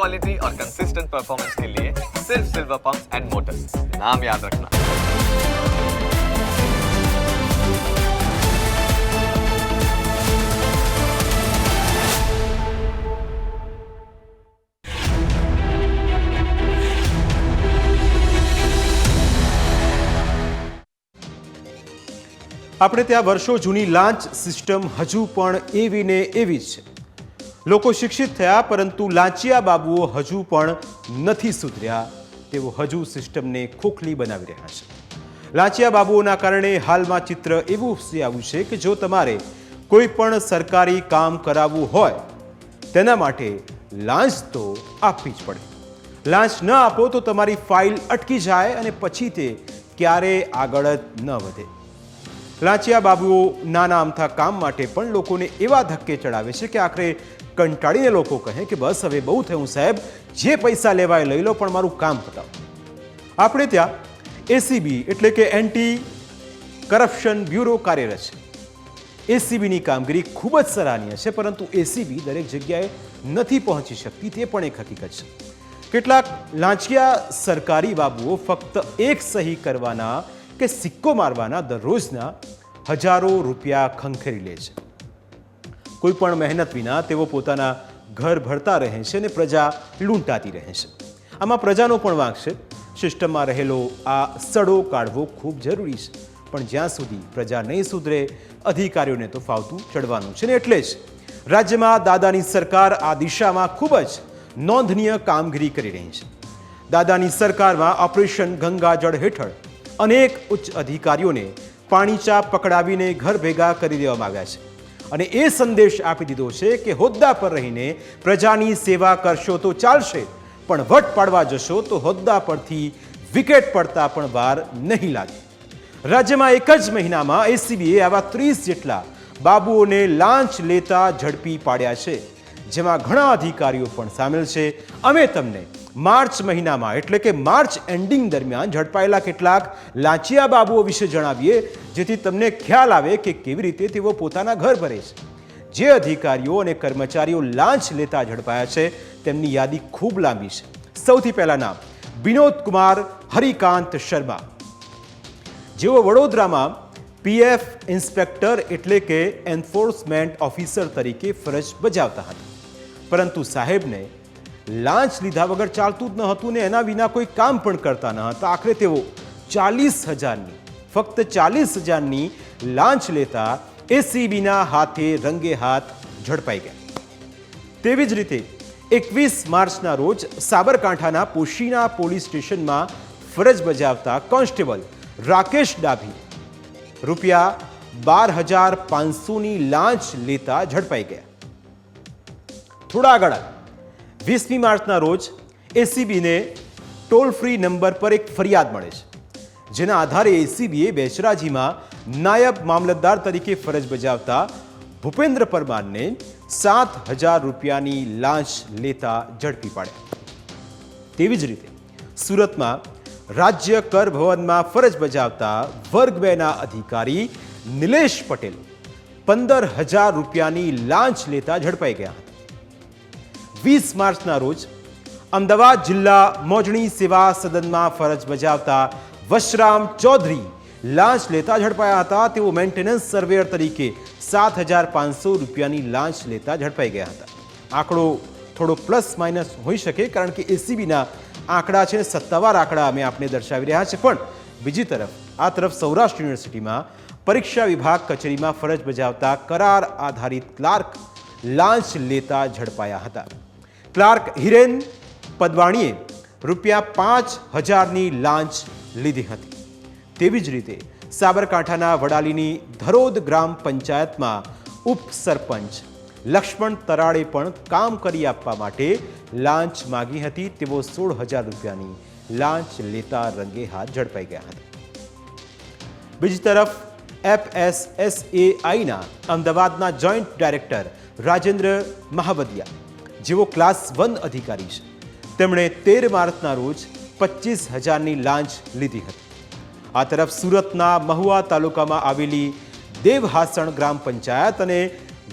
Quality और consistent performance के लिए सिर्फ सिल्वर पंप्स एंड मोटर्स नाम याद रखना આપણે ત્યાં વર્ષો જૂની લાંચ સિસ્ટમ હજુ પણ એવી ને એવી જ છે લોકો શિક્ષિત થયા, પરંતુ લાંચિયા બાબુઓ હજુ પણ નથી સુધર્યા. તેઓ હજુ સિસ્ટમને ખોખલી બનાવી રહ્યા છે. લાંચિયા બાબુઓના કારણે હાલમાં ચિત્ર એવું આવ્યું છે કે જો તમારે કોઈ પણ સરકારી કામ કરાવવું હોય, તેના માટે લાંચ તો આપવી જ પડે. લાંચ ન આપો તો તમારી ફાઇલ અટકી જાય અને પછી તે ક્યારેય આગળ ન વધે. લાંચિયા બાબુઓ નાના અમથા કામ માટે પણ લોકોને એવા ધક્કે ચડાવે છે કે આખરે કંટાળીને લોકો કહે કે બસ હવે બહુ થયું સાહેબ, જે પૈસા લેવાય લઈ લો, પણ મારું કામ બતાવો આપણે ત્યાં એસીબી એટલે કે એન્ટી કરપ્શન બ્યુરો કાર્યરત છે. એસીબીની કામગીરી ખૂબ જ સરાહનીય છે, પરંતુ એસીબી દરેક જગ્યાએ નથી પહોંચી શકતી, તે પણ એક હકીકત છે. કેટલાક લાંચિયા સરકારી બાબુઓ ફક્ત એક સહી કરવાના કે સિક્કો મારવાના દરરોજના હજારો રૂપિયા ખંખેરી લે છે. કોઈ પણ મહેનત વિના તેઓ પોતાના ઘર ભરતા રહે છે અને પ્રજા લૂંટાતી રહે છે. આમાં પ્રજાનો પણ વાંક છે. સિસ્ટમમાં રહેલો આ સડો કાઢવો ખૂબ જરૂરી છે. પણ જ્યાં સુધી પ્રજા નહીં સુધરે, અધિકારીઓને તો ફાવતું ચડવાનું છે ને એટલે જ રાજ્યમાં દાદાની સરકાર આ દિશામાં ખૂબ જ નોંધનીય કામગીરી કરી રહી છે. દાદાની સરકારમાં ઓપરેશન ગંગાજળ હેઠળ અનેક ઉચ્ચ અધિકારીઓને પાણીચા પકડાવીને ઘર ભેગા કરી દેવામાં આવ્યા છે. અને એ સંદેશ આપી દીધો છે કે હોદ્દા પર રહીને પ્રજાની સેવા કરશો તો ચાલશે, પણ વટ પાડવા જશો તો હોદ્દા પરથી વિકેટ પડતા પણ વાર નહીં લાગે. રાજ્યમાં એક જ મહિનામાં એસીબીએ આવા ત્રીસ જેટલા બાબુઓને લાંચ લેતા ઝડપી પાડ્યા છે, જેમાં ઘણા અધિકારીઓ પણ સામેલ છે. અમે તમને માર્ચ મહિનામાં, એટલે કે માર્ચ એન્ડિંગ દરમિયાન ઝડપાયેલા કેટલાક લાંચિયા બાબુઓ વિશે જણાવીએ, જેથી તમને ખ્યાલ આવે કે કેવી રીતે તેઓ પોતાના ઘર ભરે છે. જે અધિકારીઓ અને કર્મચારીઓ લાંચ લેતા ઝડપાયા છે, તેમની યાદી ખૂબ લાંબી છે. સૌથી પહેલા નામ, વિનોદ કુમાર હરિકાંત શર્મા. જેઓ વડોદરામાં પીએફ ઇન્સ્પેક્ટર એટલે કે એન્ફોર્સમેન્ટ ઓફિસર તરીકે ફરજ બજાવતા હતા. પરંતુ સાહેબને લાંચ લીધા વગર ચાલતું જ ન હતું ને એના વિના કોઈ કામ પણ કરતા ન હતા. આખરે તેઓ ચાલીસ હજારની, ફક્ત ચાલીસ હજારની લાંચ લેતા એસીબીના હાથે રંગે હાથ ઝડપાઈ ગયા. તેવી જ રીતે એકવીસ માર્ચના રોજ સાબરકાંઠાના પોશીના પોલીસ સ્ટેશનમાં ફરજ બજાવતા કોન્સ્ટેબલ રાકેશ ડાભી રૂપિયા બાર હજાર પાંચસોની લાંચ લેતા ઝડપાઈ ગયા. થોડા આગળ વીસમી માર્ચના રોજ એસીબીને ટોલ ફ્રી નંબર પર એક ફરિયાદ મળે છે. જેના આધારે એસીબીએ બેચરાજીમાં નાયબ મામલતદાર તરીકે ફરજ બજાવતા ભૂપેન્દ્ર પરમારને સાત હજાર રૂપિયાની લાંચ લેતા ઝડપી પાડ્યા. તેવી જ રીતે સુરતમાં રાજ્ય કર ભવનમાં ફરજ બજાવતા વર્ગ બેના અધિકારી નિલેશ પટેલ પંદર હજાર રૂપિયાની લાંચ લેતા ઝડપાઈ ગયા હતા. વીસ માર્ચના રોજ અમદાવાદ જિલ્લા મોજણી સેવા સદનમાં ફરજ બજાવતા વશરામ ચૌધરી લાંચ લેતા ઝડપાયા હતા. તેઓ મેન્ટેનન્સ સર્વેયર તરીકે સાત હજાર પાંચસો રૂપિયાની લાંચ લેતા ઝડપાઈ ગયા હતા. આંકડો થોડો પ્લસ માઇનસ હોઈ શકે કારણ કે એસીબીના આંકડા છે, સત્તાવાર આંકડા અમે આપને દર્શાવી રહ્યા છે પણ બીજી તરફ, આ તરફ સૌરાષ્ટ્ર યુનિવર્સિટીમાં પરીક્ષા વિભાગ કચેરીમાં ફરજ બજાવતા કરાર આધારિત ક્લાર્ક લાંચ લેતા ઝડપાયા હતા. ક્લાર્ક હિરેન પદવાણીએ રૂપિયા પાંચ હજારની લાંચ લીધી હતી. તેવી જ રીતે સાબરકાંઠાના વડાલીની ધરોદ ગ્રામ પંચાયતમાં ઉપસરપંચ લક્ષ્મણ તરાડે પણ કામ કરી આપવા માટે લાંચ માગી હતી. તેઓ સોળ હજાર રૂપિયાની લાંચ લેતા રંગે હાથ ઝડપાઈ ગયા હતા. બીજી તરફ એફએસએસએઆઈના અમદાવાદના જોઈન્ટ ડાયરેક્ટર રાજેન્દ્ર મહાબદિયા જેઓ ક્લાસ વન અધિકારી છે. તેમણે તેર માર્ચના રોજ પચીસ હજારની લાંચ લીધી હતી. આ તરફ સુરતના મહુવા તાલુકામાં આવેલી દેવહાસણ ગ્રામ પંચાયત અને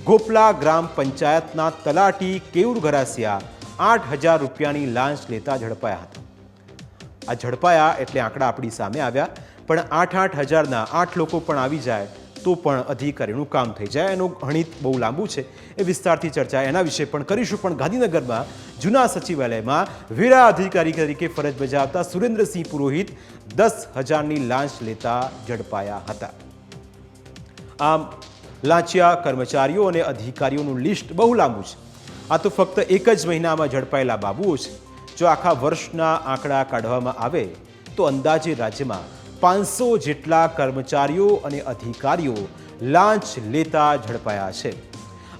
ગોપલા ગ્રામ પંચાયતના તલાટી કેવુર ગરાસિયા આઠ હજાર રૂપિયાની લાંચ લેતા ઝડપાયા હતા. આ ઝડપાયા એટલે આંકડા આપણી સામે આવ્યા, પણ આઠ આઠ હજારના આઠ લોકો પણ આવી જાય તો પણ અધિકારીનું કામ થઈ જાય. એનું ગણિત બહુ લાંબુ છે. એ વિસ્તારથી ચર્ચા એના વિશે પણ કરીશું. પણ ગાંધીનગરમાં જૂના સચિવાલયમાં વેરા અધિકારી તરીકે ફરજ બજાવતા સુરેન્દ્રસિંહ પુરોહિત દસ હજારની લાંચ લેતા ઝડપાયા હતા. આમ, લાંચિયા કર્મચારીઓ અને અધિકારીઓનું લિસ્ટ બહુ લાંબુ છે. આ તો ફક્ત એક જ મહિનામાં ઝડપાયેલા બાબુઓ છે. જો આખા વર્ષના આંકડા કાઢવામાં આવે, તો અંદાજે રાજ્યમાં પાંચસો જેટલા કર્મચારીઓ અને અધિકારીઓ લાંચ લેતા ઝડપાયા છે.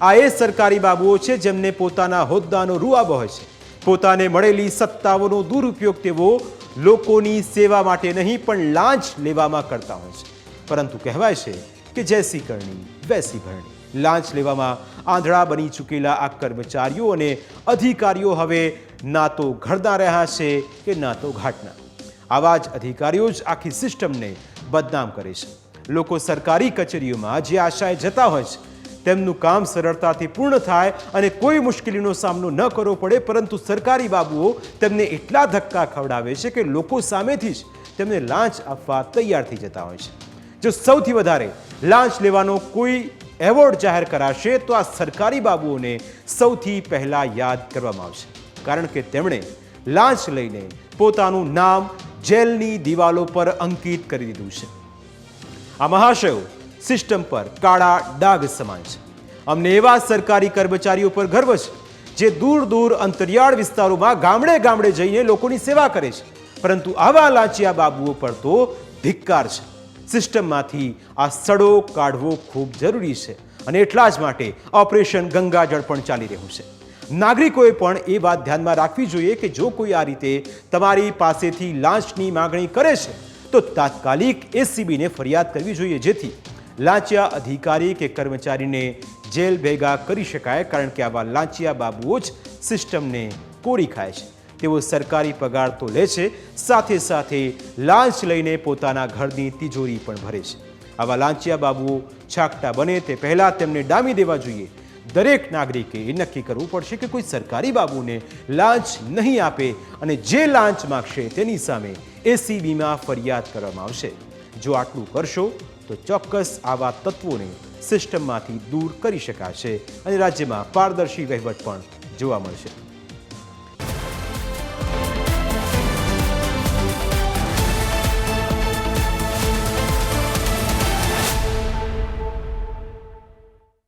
આ એ સરકારી બાબુઓ છે જેમને પોતાના હોદ્દાનો રૂઆબ હોય છે. પોતાને મળેલી સત્તાઓનો દુરુપયોગ તેઓ લોકોની સેવા માટે નહીં, પણ લાંચ લેવામાં કરતા હોય છે. પરંતુ કહેવાય છે કે જૈસી કરણી વૈસી ભરણી. લાંચ લેવામાં આંધળા બની ચૂકેલા આ કર્મચારીઓ અને અધિકારીઓ હવે ના તો ઘરડા રહ્યા છે કે ના તો ઘાટના. આવા જ અધિકારીઓ જ આખી સિસ્ટમને બદનામ કરે છે. લોકો સરકારી કચેરીઓમાં જે આશાએ જતા હોય છે, તેમનું કામ સરળતાથી પૂર્ણ થાય અને કોઈ મુશ્કેલીનો સામનો ન કરવો પડે, પરંતુ સરકારી બાબુઓ તેમને એટલા ધક્કા ખવડાવે છે કે લોકો સામેથી જ તેમને લાંચ આપવા તૈયાર થઈ જતા હોય છે. જો સૌથી વધારે લાંચ લેવાનો કોઈ એવોર્ડ જાહેર કરાશે, તો આ સરકારી બાબુઓને સૌથી પહેલાં યાદ કરવામાં આવશે. કારણ કે તેમણે લાંચ લઈને પોતાનું નામ જેલની દિવાલો પર અંકિત કરી દીધું છે. આ મહાશયો સિસ્ટમ પર કાળા ડાઘ સમાન છે. અમને એવા સરકારી કર્મચારીઓ પર ગર્વ છે, જે દૂર દૂર અંતરિયાળ વિસ્તારોમાં ગામડે ગામડે જઈને લોકોની સેવા કરે છે. પરંતુ આવા લાંચિયા બાબુઓ પર તો ધિક્કાર છે. સિસ્ટમમાંથી આ સડો કાઢવો ખૂબ જરૂરી છે અને એટલા જ માટે ઓપરેશન ગંગાજળ પણ ચાલી રહ્યું છે. નાગરિકોએ પણ એ વાત ધ્યાનમાં રાખવી જોઈએ કે જો કોઈ આ રીતે તમારી પાસેથી લાંચની માગણી કરે છે, તો તાત્કાલિક એસીબીને ફરિયાદ કરવી જોઈએ જેથી લાંચિયા અધિકારી કે કર્મચારીને જેલ ભેગા કરી શકાય, કારણ કે આવા લાંચિયા બાબુઓ જ સિસ્ટમને કોરી ખાય છે. તેઓ સરકારી પગાર તો લે છે, સાથે સાથે લાંચ લઈને પોતાના ઘરની તિજોરી પણ ભરે છે. આવા લાંચિયા બાબુઓ છાકટા બને તે પહેલાં તેમને ડામી દેવા જોઈએ. દરેક નાગરિકે એ નક્કી કરવું પડશે કે કોઈ સરકારી બાબુને લાંચ નહીં આપે અને જે લાંચ માગશે તેની સામે એસીબીમાં ફરિયાદ કરવામાં આવશે. જો આટલું કરશો, તો ચોક્કસ આવા તત્વોને સિસ્ટમમાંથી દૂર કરી શકાશે અને રાજ્યમાં પારદર્શી વહીવટ પણ જોવા મળશે.